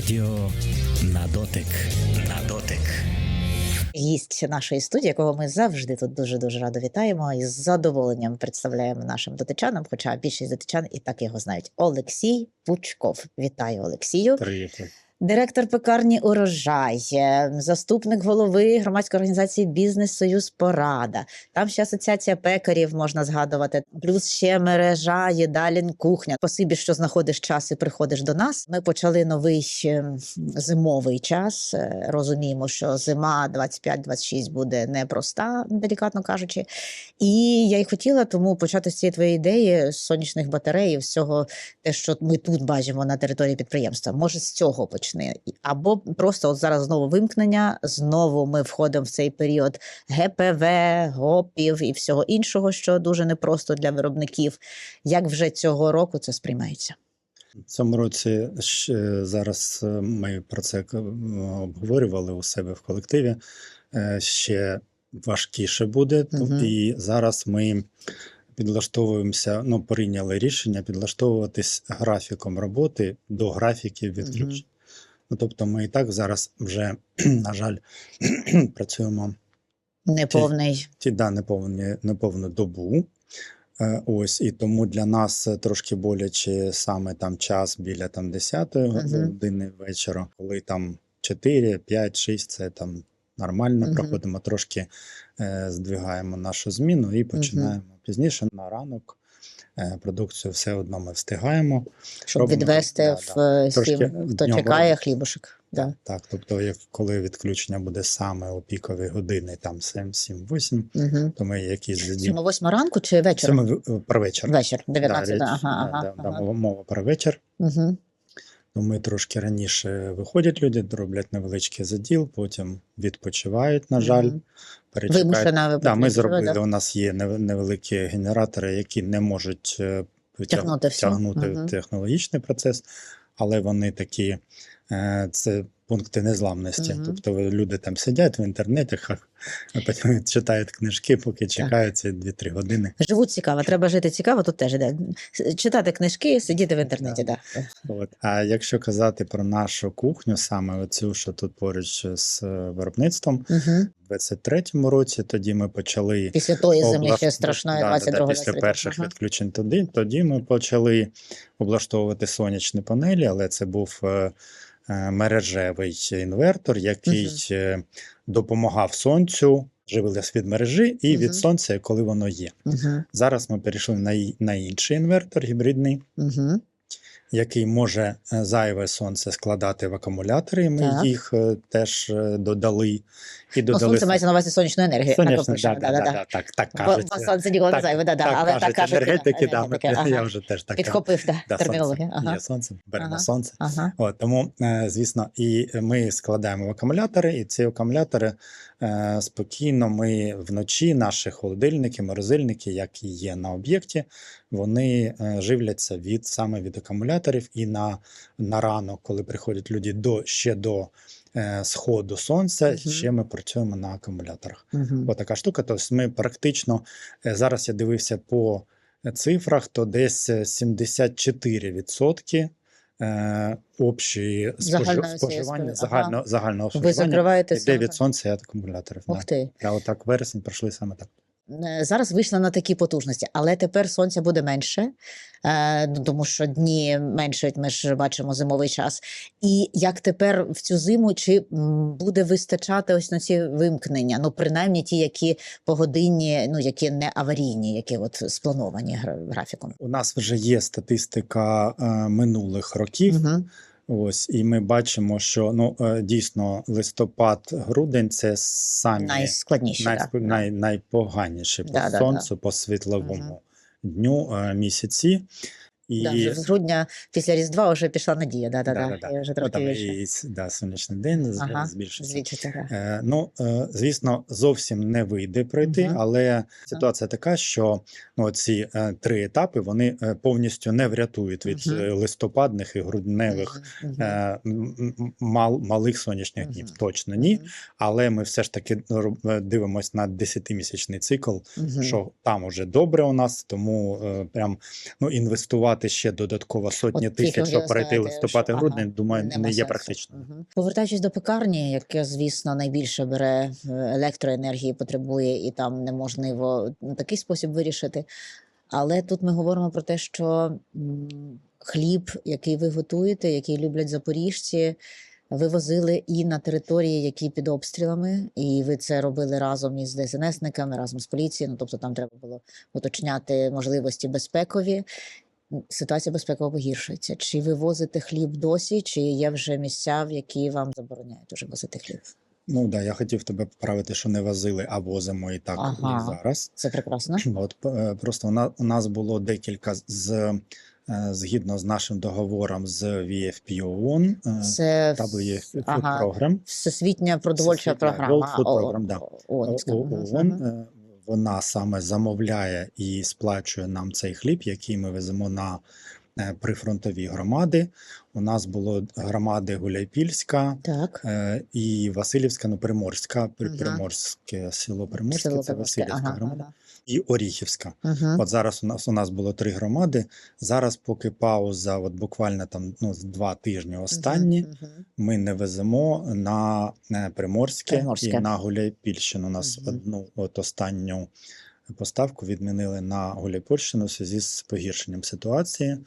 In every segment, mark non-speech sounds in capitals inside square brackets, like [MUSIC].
Радіо на дотик. На дотик. Гість нашої студії, якого ми завжди тут дуже дуже радо вітаємо і з задоволенням представляємо нашим дотичанам, хоча більшість дотичан і так його знають. Олексій Пучков. Вітаю, Олексію. Привіт. Директор пекарні Урожай, е, заступник голови громадської організації Бізнес Союз Порада. Там ще асоціація пекарів можна згадувати. Плюс ще мережа їдалін кухня. Спасибі, що знаходиш час і приходиш до нас. Ми почали новий зимовий час. Е, Розуміємо, що зима 25-26 буде непроста, делікатно кажучи. І я й хотіла тому почати з цієї твоєї ідеї сонячних батарей, всього те, що ми тут бачимо на території підприємства. Може, з цього почни. Або просто от зараз знову вимкнення, знову ми входимо в цей період ГПВ, ГОПів і всього іншого, що дуже непросто для виробників. Як вже цього року це сприймається? В цьому році зараз е, ми про це обговорювали у себе в колективі. Е, Ще важкіше буде, Мгм. і зараз ми підлаштовуємося, ну, прийняли рішення підлаштовуватись графіком роботи до графіків відключень. Ну, тобто, ми і так зараз вже, [CLEARS THROAT] на жаль, [CLEARS THROAT] працюємо Неповний. ті да, неповні, неповну добу. Е, Ось і тому для нас трошки боляче саме там час біля там 10 Мгм. години вечора, коли там 4, 5, 6 це там нормально. Мгм. Проходимо трошки, е, здвигаємо нашу зміну і починаємо пізніше на ранок. Е, Продукцію все одно ми встигаємо. Щоб Робимо, відвести да, в да. е, Трошки хто чекає хлібушек. Да. Так, тобто, як коли відключення буде саме у пікові години, там 7, 7, 8, Угу. то ми якісь задіємо. Сьома восьма ранку чи вечір? вечором? про вечір. Вечір, 19, Да, ага, да, ага, да, да, ага. Мова про вечір. Угу. То ми трошки раніше виходять люди, роблять невеличкий заділ, потім відпочивають, на жаль, перечекають. Вимушена Да, ми зробили. да? У нас є невеликі генератори, які не можуть тягнути, тягнути все. втягнути технологічний процес, але вони такі. е, Це пункти незламності. Мгм. Тобто люди там сидять в інтернеті, а потім [LAUGHS] читають книжки, поки чекають ці 2-3 години. Живуть цікаво, треба жити цікаво, тут теж іде. Читати книжки, сидіти в інтернеті, да. От. А якщо казати про нашу кухню, саме оцю, що тут поруч з е, виробництвом, Угу. у 23-му році тоді ми почали Після тої зими облаш- ще страшної, да, да, 22 да, після перших відключень. Тоді, тоді ми почали облаштовувати сонячні панелі, але це був е, мережевий інвертор, який е, допомагав сонцю. живилися від мережі і від сонця, коли воно є. Угу. Зараз ми перейшли на, на інший інвертор гібридний, Угу. Який може е, зайве сонце складати в акумулятори. Ми Так. їх е, теж е, додали. І Ну, додали сонце мається на увазі сонячну енергію. Сонячне, накопичену, да, да, да, да, так, так Бо, кажуть. бо сонце ніколи не зайве, да, да, так але так кажуть кажуть енергетики, да, енергетики, ага. я вже теж так. Підхопив да, Да, термінологію. сонце, Ага. Є сонце, беремо Ага. сонце. Ага. От, тому, звісно, і ми складаємо в акумулятори, і ці акумулятори спокійно ми вночі, наші холодильники, морозильники, які є на об'єкті, вони е, живляться від саме від акумуляторів. І на, на ранок, коли приходять люди до ще до е, сходу сонця, Мгм. ще ми працюємо на акумуляторах. Угу. Ось така штука. Тобто ми практично е, зараз я дивився по цифрах, то десь е, 74% е, спожи- цієї споживання, загально, ага. загального Ви споживання закриваєте йде від сонця і акумуляторів. Ух ти. Я отак вересень пройшли саме так. Е, Зараз вийшла на такі потужності, але тепер сонця буде менше, е, тому що дні меншають, ми ж бачимо зимовий час. І як тепер в цю зиму чи буде вистачати ось на ці вимкнення? Ну, принаймні ті, які погодинні, ну які не аварійні, які от сплановані графіком. У нас вже є статистика е, минулих років. Угу. Ось, і ми бачимо, що ну е, дійсно листопад-грудень це самі Найскладніші. най, да. най, найпоганіші по Да, да, сонцю, по світловому дню е, місяці. І Да, вже з грудня після Різдва вже пішла надія. Да, да, да, Да-да-да. Я вже ну, трохи там і да, сонячний день Ага, збільшився. Да. Е, ну, е, звісно, зовсім не вийде пройти, Мгм. але ситуація така, що ну, ці е, три етапи вони е, повністю не врятують від е, листопадних і грудневих мгм. е, мал, малих сонячних днів. Мгм. Точно ні. Мгм, Але ми все ж таки е, дивимося на 10-місячний цикл, мгм. що там уже добре у нас, тому е, прям ну, інвестувати виділяти ще додатково сотні От тисяч, щоб перейти листопад і грудень, ага, думаю, не є сенсу. практичним. Мгм. Повертаючись до пекарні, яке, звісно, найбільше бере е, електроенергії, потребує, і там неможливо такий спосіб вирішити. Але тут ми говоримо про те, що хліб, який ви готуєте, який люблять запоріжці, ви возили і на території, які під обстрілами, і ви це робили разом із ДСНСниками, разом з поліцією. Ну тобто там треба було уточняти можливості безпекові. Ситуація безпекова погіршується. Чи ви возите хліб досі, чи є вже місця, в які вам забороняють уже возити хліб? Ну да, я хотів тебе поправити, що не возили, а возимо і так Ага. і зараз. Це прекрасно. [CLEARS THROAT] От е, просто у нас, у нас було декілька з е, згідно з нашим договором з VFP ООН, е, Це WFP Food ага, Program, всесвітня продовольча Всесвітня програма. World Food Program, да. ООН, вона саме замовляє і сплачує нам цей хліб, який ми веземо на е, прифронтові громади. У нас було громади Гуляйпільська Так. е, і Васильівська, ну Приморська, При- Ага. Приморське село Приморське, Село це Васильівська ага, громада, і Оріхівська. ага. От зараз у нас у нас було три громади. Зараз, поки пауза, от буквально там ну, два тижні останні, мгм. ми не веземо на Приморське, Приморське. і на Гуляйпільщину. У нас Мгм. одну от останню поставку відмінили на Гуляйпольщину в зв'язку з погіршенням ситуації.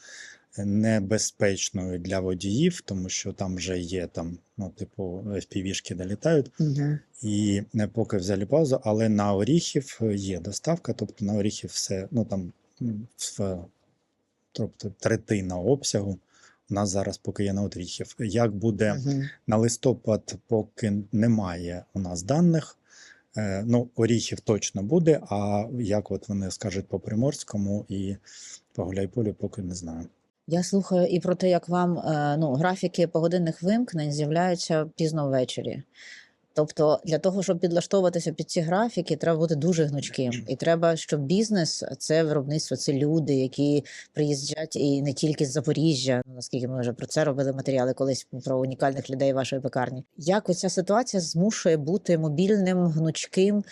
Е, Небезпечною для водіїв, тому що там вже є там, ну, типу, FPV-шки долітають, Мгм. і не поки взяли паузу, але на Оріхів є доставка, тобто на Оріхів все, ну там в, тобто третина обсягу у нас зараз поки є на Оріхів. Як буде Мгм. на листопад, поки немає у нас даних. Е, Ну, Оріхів точно буде, а як от вони скажуть по Приморському і по Гуляйполю, поки не знаю. Я слухаю і про те, як вам е, ну, графіки погодинних вимкнень з'являються пізно ввечері. Тобто, для того, щоб підлаштовуватися під ці графіки, треба бути дуже гнучким. І треба, щоб бізнес це виробництво, це люди, які приїздять і не тільки з Запоріжжя. Ну, наскільки ми вже про це робили матеріали колись про унікальних людей вашої пекарні. Як оця ситуація змушує бути мобільним, гнучким?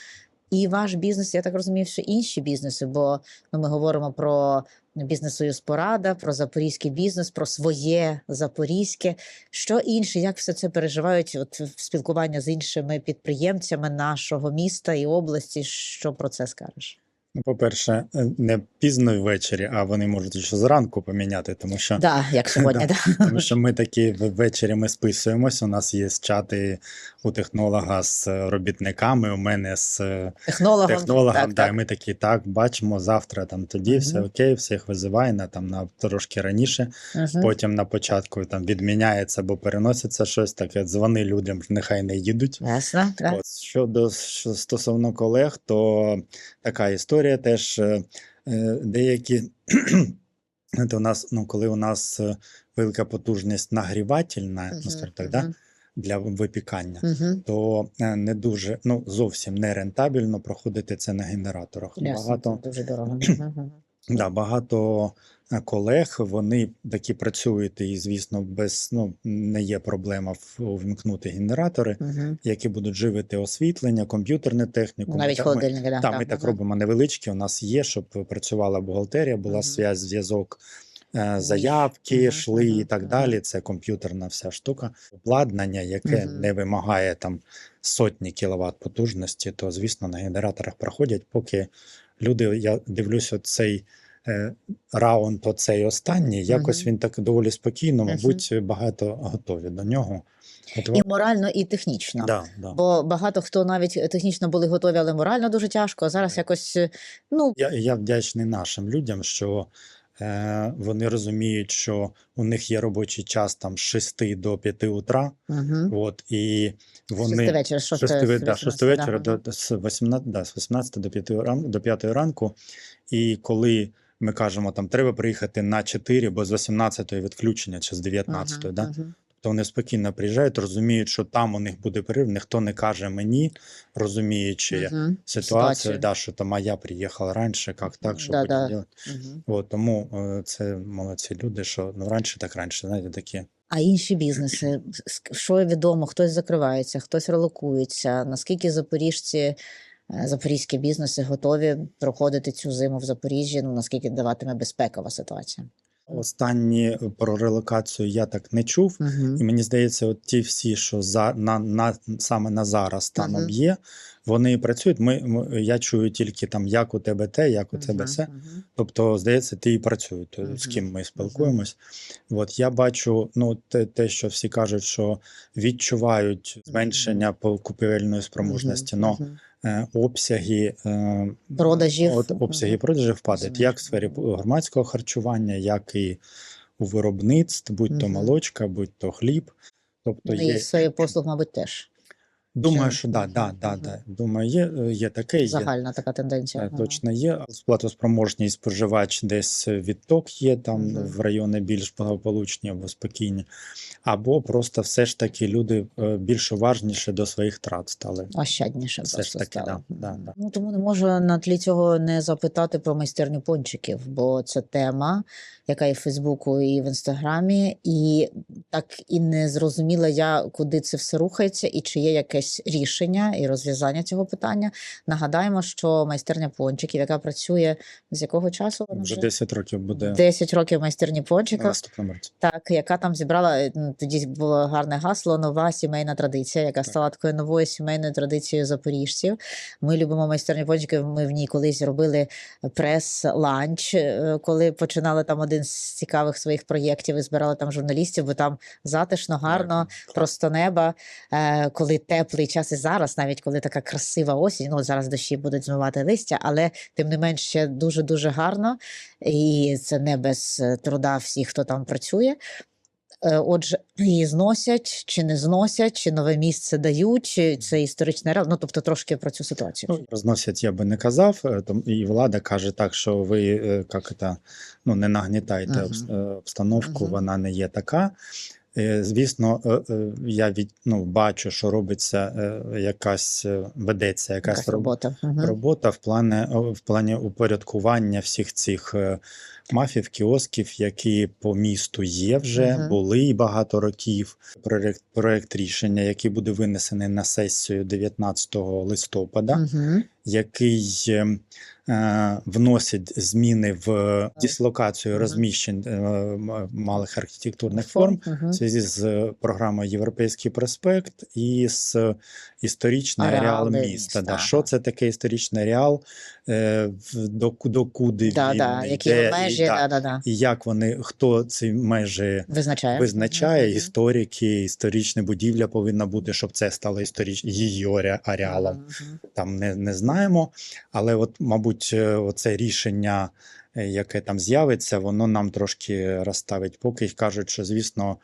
І ваш бізнес, я так розумію, що інші бізнеси, бо ну, ми говоримо про бізнес-союз порада, про запорізький бізнес, про своє запорізьке. Що інше, як все це переживають? От в спілкування з іншими підприємцями нашого міста і області. Що про це скажеш? Ну, по-перше, е, не пізно ввечері, а вони можуть ще зранку поміняти, тому що Да, як [LAUGHS] сьогодні, да. Тому що ми такі ввечері ми списуємось. У нас є чати у технолога з робітниками, у мене з технологом. технологом. так, да, так. і ми такі, так, бачимо завтра там тоді все окей, всіх визиває на там на трошки раніше. Мгм. Потім на початку там відміняється або переноситься щось таке. Дзвони людям, нехай не їдуть. Ясно, да. От, щодо що стосовно колег, то така історія теж е, е, деякі. [CLEARS THROAT] Це у нас, ну, коли у нас е, велика потужність нагрівательна, Мгм, ну, скажімо так, да, для випікання, мгм. то е, не дуже, ну, зовсім не рентабельно проходити це на генераторах. Yes, Багато, це дуже дорого. [CLEARS THROAT] Uh -huh. да, багато колег, вони такі працюють, і, звісно, без, ну, не є проблема в- увімкнути генератори, Мгм. які будуть живити освітлення, комп'ютерну техніку. Ми Навіть ми- холодильники, да. Так, ми так робимо невеличкі. У нас є, щоб працювала бухгалтерія, була Мгм. зв'яз, зв'язок, е, заявки, Мгм, йшли і так мгм. далі. Це комп'ютерна вся штука. Обладнання, яке Мгм. не вимагає там сотні кіловат потужності, то звісно на генераторах проходять, поки люди, я дивлюся, цей. Е, Раунд, оцей останній, якось він так доволі спокійно, мабуть, багато готові до нього. І морально, і технічно. да, да. Бо багато хто навіть технічно були готові, але морально дуже тяжко. А зараз якось е, ну Я, я вдячний нашим людям, що е, вони розуміють, що у них є робочий час там з 6 до 5 утра. угу. От, і вони вечора, з шосте, 6, да, 6 вечора да, до, з 18, да, з 18 до 5 ранку, до 5 ранку. І коли ми кажемо, там треба приїхати на 4, бо з 18 відключення чи з 19, Мгм, да, мгм. то вони спокійно приїжджають, розуміють, що там у них буде перерив, ніхто не каже мені, розуміючи Мгм. ситуацію, Ситуацію. да, що там а я приїхала раніше, як так, що Да, да. делать? Мгм. От, тому е, це молодці люди, що ну раніше так раніше, знаєте, такі. А інші бізнеси, що відомо, хтось закривається, хтось релокується. Наскільки запоріжці, запорізькі бізнеси готові проходити цю зиму в Запоріжжі? Ну наскільки даватиме безпекова ситуація? Останні про релокацію я так не чув. Мгм. І мені здається, от ті всі, що за на, на саме на зараз станом -huh. є, вони працюють. Ми, ми я чую тільки там, як у тебе те, як у тебе все. Тобто, здається, ти і працюєш, то, з ким ми спілкуємось. От я бачу, ну те, те, що всі кажуть, що відчувають зменшення по купівельної спроможності, но е, обсяги е, Продажів. От, обсяги продажів падають як в сфері громадського харчування, як і у виробництв, будь то молочка, будь то хліб. Тобто Ну, є, і свої послуг, мабуть, теж. Думаю, що да, да, да, да. Думаю, є, є таке, є Загальна така тенденція. Е, Точно є. Сплатоспроможний споживач десь відток є там Мгм. в райони більш благополучні або спокійні, або просто все ж таки люди е, більш уважніше до своїх трат стали. Ощадніше Все просто ж таки, да, да, да. Ну, тому не можу на тлі цього не запитати про майстерню пончиків, бо це тема, яка і в Фейсбуку, і в Інстаграмі, і так і не зрозуміла я, куди це все рухається, і чи є якесь рішення і розв'язання цього питання. Нагадаємо, що майстерня пончиків, яка працює з якого часу вона Вже вже 10 років буде 10 років майстерні пончика. Так, яка там зібрала е, тоді було гарне гасло Нова сімейна традиція, яка стала такою новою сімейною традицією запоріжців. Ми любимо майстерні пончики. Ми в ній колись робили прес-ланч, е, коли починали там один з цікавих своїх проєктів і збирали там журналістів, бо там затишно, гарно, просто неба. Е, Коли теплий час і зараз, навіть коли така красива осінь, ну зараз дощі будуть змивати листя, але тим не менш ще дуже дуже гарно. І це не без е, труда всіх, хто там працює. Е, Отже, її зносять чи не зносять, чи нове місце дають, чи це історичний реал. Ну тобто трошки про цю ситуацію. Ну, розносять, я би не казав, е, там, і влада каже так, що ви як це, ну, не нагнітайте обс- е, обстановку, Мгм. вона не є така. Е, Звісно, е, е, я від, ну, бачу, що робиться якась, ведеться якась, Якась робота. Робота в плані, в плані упорядкування всіх цих мафів, кіосків, які по місту є вже, Мгм. були і багато років. Проект, проект рішення, який буде винесений на сесію 19 листопада, Мгм. Який е, е, вносить зміни в дислокацію розміщень е, малих архітектурних форм. В зв'язку з програмою Європейський проспект і з історичний Ареали ареал міста. Да. Що це таке історичний ареал, е, в- до, до куди Да, він да, які межі, і, да, да, да, і як вони, хто ці межі Визначає. визначає, Мгм. історики, історична будівля повинна бути, щоб це стало історич... її аре- ареалом Мгм. там не, не знаємо. Але, от, мабуть, е, оце рішення, е, яке там з'явиться, воно нам трошки розставить поки кажуть, що, звісно,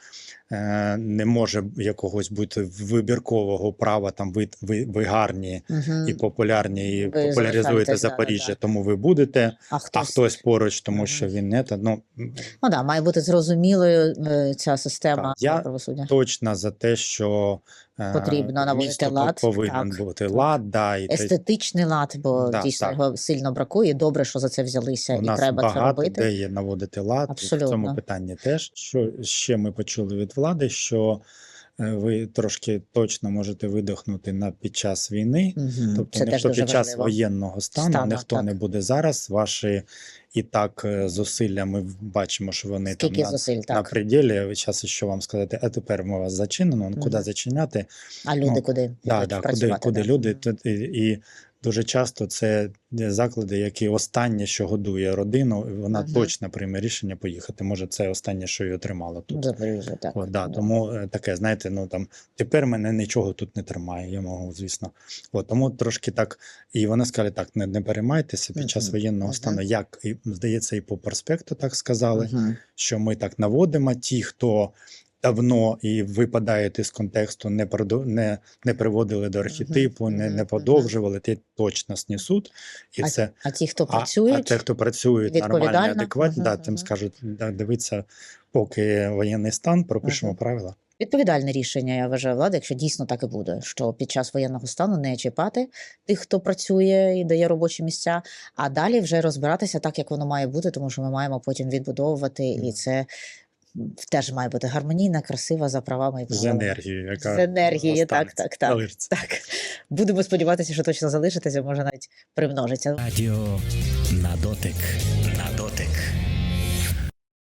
е, не може якогось бути вибіркового права, там ви, ви, ви гарні Мгм. і популярні, і Ви популяризуєте Запоріжжя, да, да. тому ви будете, А а хтось, хтось поруч, тому Мгм. що він не та, ну, ну да, має бути зрозумілою ця система Так, я правосуддя. точно за те, що Потрібно наводити лад, повинен так, бути лад, да, і те- Естетичний лад, бо Да, дійсно так. його сильно бракує. Добре, що за це взялися, У і нас треба це робити. де є наводити лад Абсолютно. в цьому питанні теж. Що ще ми почули від влади, що е, ви трошки точно можете видихнути на під час війни. угу. Тобто, це теж якщо під час важливо. воєнного стану, Стану, ніхто так. не буде зараз, ваші і так е, зусилля, ми бачимо, що вони Скільки там на, зусиль, на так. пределі. Зараз що вам сказати, а тепер ми вас зачинено, ну, куди зачиняти? А люди ну, куди? Да, да, куди, куди да. люди і, і дуже часто це заклади, які останнє, що годує родину, вона Мгм. точно прийме рішення поїхати. Може, це останнє, що її отримало тут. Запоріжжя, так. От, да, да. Тому е, таке, знаєте, ну там тепер мене нічого тут не тримає. Я можу, звісно. От, тому трошки так. І вона сказала: так, не, не переймайтеся під час воєнного стану. Як і здається, і по проспекту так сказали, Мгм. що ми так наводимо. Ті, хто давно і випадають із контексту, не продо- не, не приводили до архетипу, не, не подовжували, ті точно снесуть. І А- це А ті, хто а, працюють, а те, хто працюють нормально, адекватно, да, мгм, тим скажуть, да, дивіться, поки воєнний стан, пропишемо Мгм. правила. Відповідальне рішення, я вважаю, влади, якщо дійсно так і буде, що під час воєнного стану не чіпати тих, хто працює і дає робочі місця, а далі вже розбиратися так, як воно має бути, тому що ми маємо потім відбудовувати, і це теж має бути гармонійна, красива за правами і З енергією, яка З енергією, так, так, так. залишиться. Так, будемо сподіватися, що точно залишитися, може навіть примножиться. Радіо на дотик.